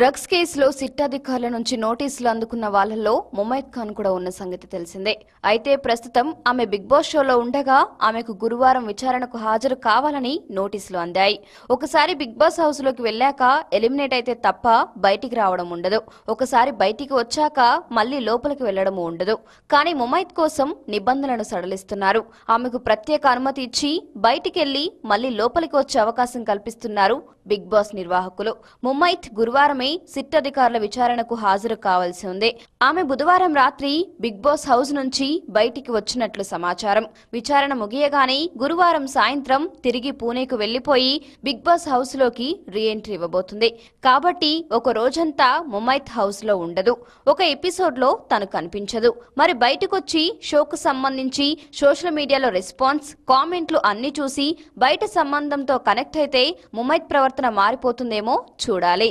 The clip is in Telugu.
డ్రగ్స్ కేసులో సిట్ అధికారుల నుంచి నోటీసులు అందుకున్న వాళ్ళల్లో ముమైత్ ఖాన్ కూడా ఉన్న సంగతి తెలిసిందే. అయితే ప్రస్తుతం ఆమె బిగ్ బాస్ షోలో ఉండగా ఆమెకు గురువారం విచారణకు హాజరు కావాలని నోటీసులు అందాయి. ఒకసారి బిగ్ బాస్ హౌస్లోకి వెళ్ళాక ఎలిమినేట్ అయితే తప్ప బయటికి రావడం ఉండదు. ఒకసారి బయటికి వచ్చాక మళ్ళీ లోపలికి వెళ్ళడం ఉండదు. కానీ ముమైత్ కోసం నిబంధనలను సడలిస్తున్నారు. ఆమెకు ప్రత్యేక అనుమతి ఇచ్చి బయటికెళ్ళి మళ్ళీ లోపలికి వచ్చే అవకాశం కల్పిస్తున్నారు బిగ్ బాస్ నిర్వాహకులు. ముమైత్ గురువారమే సిట్ అధికారుల విచారణకు హాజరు కావాల్సి ఉంది. ఆమె బుధవారం రాత్రి బిగ్ బాస్ హౌస్ నుంచి బయటికి వచ్చినట్లు సమాచారం. విచారణ ముగియగానే గురువారం సాయంత్రం తిరిగి పూణేకు వెళ్ళిపోయి బిగ్ బాస్ హౌస్లోకి రీ ఎంట్రీ ఇవ్వబోతుంది. కాబట్టి ఒక రోజంతా ముమైత్ హౌస్లో ఉండదు. ఒక ఎపిసోడ్లో తను కనిపించదు. మరి బయటకొచ్చి షోకు సంబంధించి సోషల్ మీడియాలో రెస్పాన్స్ కామెంట్లు అన్ని చూసి బయట సంబంధంతో కనెక్ట్ అయితే ముమైత్ ప్రవర్తన మారిపోతుందేమో చూడాలి.